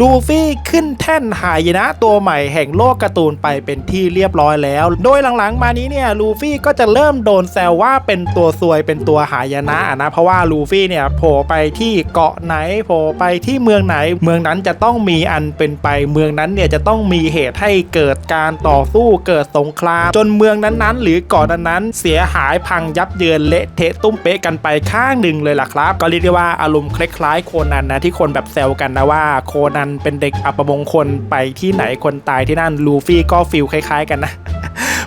ลูฟี่ขึ้นแท่นหายนะตัวใหม่แห่งโลกการ์ตูนไปเป็นที่เรียบร้อยแล้ว โดยหลังๆ มานี้เนี่ยลูฟี่ก็จะเริ่มโดนแซวว่าเป็นตัวซวยเป็นตัวหายนะนะเพราะว่าลูฟี่เนี่ยโผล่ไปที่เกาะไหนโผล่ไปที่เมืองไหน เมืองนั้นจะต้องมีอันเป็นไป เมืองนั้นเนี่ยจะต้องมีเหตุให้เกิดการต่อสู้เกิดสงคราม จนเมืองนั้นๆ หรือเกาะนั้นๆเสียหายพังยับเยินเละเทะตุ้มเป๊ะกันไปข้างหนึ่งเลยล่ะครับ ก็เรียกได้ว่าอารมณ์คล้ายๆโคนันนะที่คนแบบแซวกันนะว่าโคนันเป็นเด็กอัปมงคลไปที่ไหนคนตายที่นั่นลูฟี่ก็ฟิลคล้าย ๆ กันนะ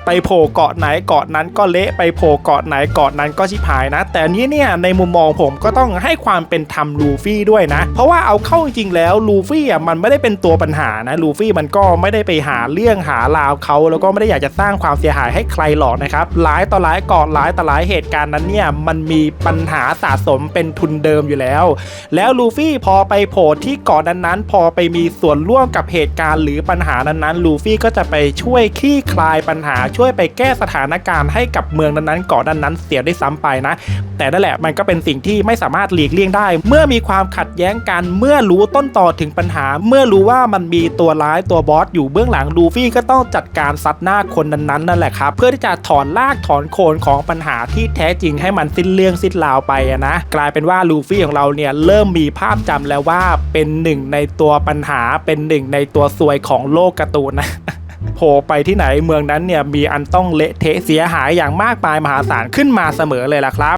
ไปโผล่เกาะไหนเกาะนั้นก็เละไปโผล่เกาะไหนเกาะนั้นก็ชิบหายนะ แต่นี้เนี่ยในมุมมองผมก็ต้องให้ความเป็นธรรมลูฟี่ด้วยนะ เพราะว่าเอาเข้าจริงๆแล้วลูฟี่อะมันไม่ได้เป็นตัวปัญหานะลูฟี่มันก็ไม่ได้ไปหาเรื่องหาราวเขาแล้วก็ไม่ได้อยากจะสร้างความเสียหายให้ใครหรอกนะครับหลายต่อหลายเกาะหลายต่อหลายเหตุการณ์นั้นเนี่ยมันมีปัญหาสะสมเป็นทุนเดิมอยู่แล้ว แล้วลูฟี่พอไปโผล่ที่เกาะนั้นๆ พอไปมีส่วนร่วมกับเหตุการณ์หรือปัญหานั้นๆลูฟี่ก็จะไปช่วยคลี่คลายปัญหาช่วยไปแก้สถานการณ์ให้กับเมืองนั้นๆเกาะนั้นๆเสียได้ซ้ำไปนะ แต่นั่นแหละมันก็เป็นสิ่งที่ไม่สามารถหลีกเลี่ยงได้ เมื่อมีความขัดแย้งกันเมื่อรู้ต้นต่อถึงปัญหา เมื่อรู้ว่ามันมีตัวร้ายตัวบอสอยู่เบื้องหลังลูฟี่ก็ต้องจัดการซัดหน้าคนนั้นๆนั่นแหละครับเพื่อที่จะถอนรากถอนโคนของปัญหาที่แท้จริงให้มันสิ้นเรื่องสิ้นราวไปนะกลายเป็นว่าลูฟี่ของเราเนี่ยเริ่มมีภาพจำแล้วว่าเป็นหนึ่งในตัวปัญหาเป็นหนึ่งในตัวซวยของโลกการ์ตูนนะ โผล่ไปที่ไหนเมืองนั้นเนี่ยมีอันต้องเละเทะเสียหายอย่างมากมายมหาศาลขึ้นมาเสมอเลยล่ะครับ